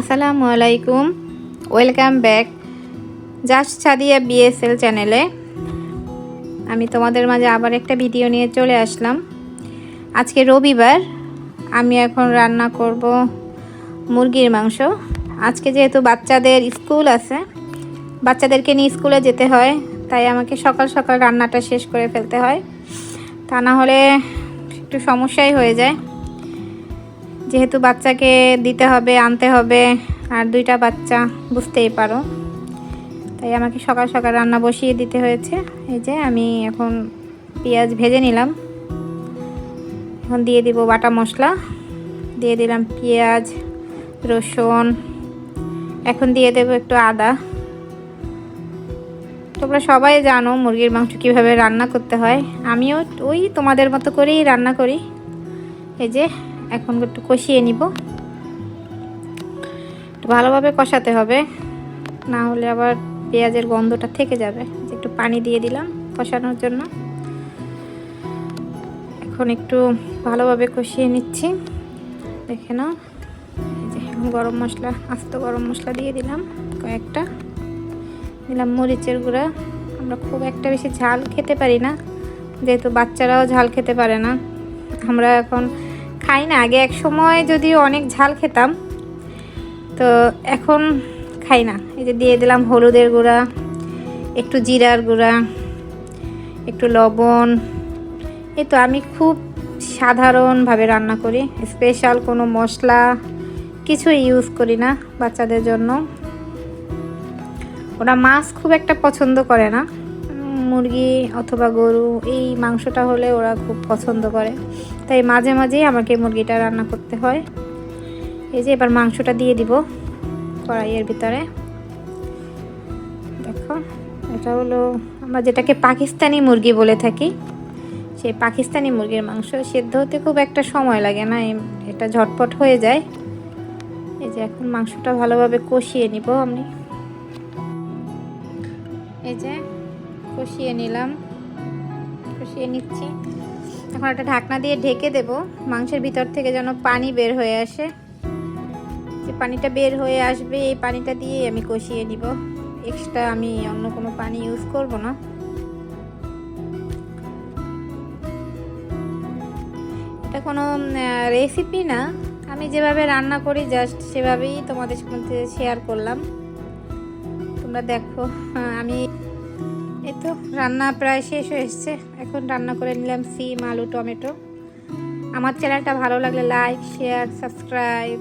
আসসালামু আলাইকুম। Welcome back just Sadia BSL চ্যানেলে। আমি তোমাদের মাঝে আবার একটা ভিডিও নিয়ে চলে আসলাম। আজকে রবিবার, আমি এখন রান্না করব মুরগির মাংস। আজকে যেহেতু বাচ্চাদের স্কুল আছে, বাচ্চাদেরকে নিয়ে স্কুলে যেতে হয়, তাই আমাকে সকাল সকাল রান্নাটা শেষ করে ফেলতে হয়। তা না হলে একটু সমস্যাই হয়ে যায়। যেহেতু বাচ্চাকে দিতে হবে, আনতে হবে, আর দুইটা বাচ্চা, বুঝতেই পারো। তাই আমাকে সকাল সকাল রান্না বসিয়ে দিতে হয়েছে। এই যে আমি এখন পেঁয়াজ ভেজে নিলাম। এখন দিয়ে দিব বাটা মশলা। দিয়ে দিলাম পেঁয়াজ, রসুন। এখন দিয়ে দেবো একটু আদা। তোমরা সবাই জানো মুরগির মাংস কীভাবে রান্না করতে হয়। আমিও ওই তোমাদের মতো করেই রান্না করি। এই যে এখন একটু কষিয়ে নিব। ভালোভাবে কষাতে হবে, না হলে আবার পেঁয়াজের গন্ধটা থেকে যাবে। একটু পানি দিয়ে দিলাম কষানোর জন্য। এখন একটু ভালোভাবে কষিয়ে নিচ্ছি। দেখে নাও গরম মশলা, আস্ত গরম মশলা দিয়ে দিলাম কয়েকটা। দিলাম মরিচের গুঁড়া। আমরা খুব একটা বেশি ঝাল খেতে পারি না, যেহেতু বাচ্চারাও ঝাল খেতে পারে না। আমরা এখন খাই না। আগে এক সময় যদি অনেক ঝাল খেতাম, তো এখন খাই না। এই যে দিয়ে দিলাম হলুদের গুঁড়া, একটু জিরার গুঁড়া, একটু লবণ। এই তো আমি খুব সাধারণভাবে রান্না করি। স্পেশাল কোনো মশলা কিছু ইউজ করি না বাচ্চাদের জন্য। ওরা মাছ খুব একটা পছন্দ করে না। মুরগি অথবা গরু, এই মাংসটা হলে ওরা খুব পছন্দ করে। তাই মাঝে মাঝেই আমাকে মুরগিটা রান্না করতে হয়। এই যে এবার মাংসটা দিয়ে দিব কড়াইয়ের ভিতরে। দেখো, এটা হলো আমরা যেটাকে পাকিস্তানি মুরগি বলে থাকি, সেই পাকিস্তানি মুরগির মাংস। সেদ্ধ হতে খুব একটা সময় লাগে না এটা ঝটপট হয়ে যায়। এই যে এখন মাংসটা ভালোভাবে কষিয়ে নিব আমি। এই যে কষিয়ে নিলাম। কষিয়ে নিচ্ছি। এখন একটা ঢাকনা দিয়ে ঢেকে দেব। মাংসের ভিতর থেকে যেন পানি বের হয়ে আসে। যে পানিটা বের হয়ে আসবে, এই পানিটা দিয়ে আমি কষিয়ে নিব। এক্সট্রা আমি অন্য কোনো পানি ইউজ করব না। এটা কোনো রেসিপি না। আমি যেভাবে রান্না করি জাস্ট সেভাবেই তোমাদের মধ্যে শেয়ার করলাম। তোমরা দেখো, আমি এই তো রান্না প্রায় শেষ হয়ে এসছে। এখন রান্না করে নিলাম সিম, আলু, টমেটো। আমার চ্যানেলটা ভালো লাগলে লাইক শেয়ার সাবস্ক্রাইব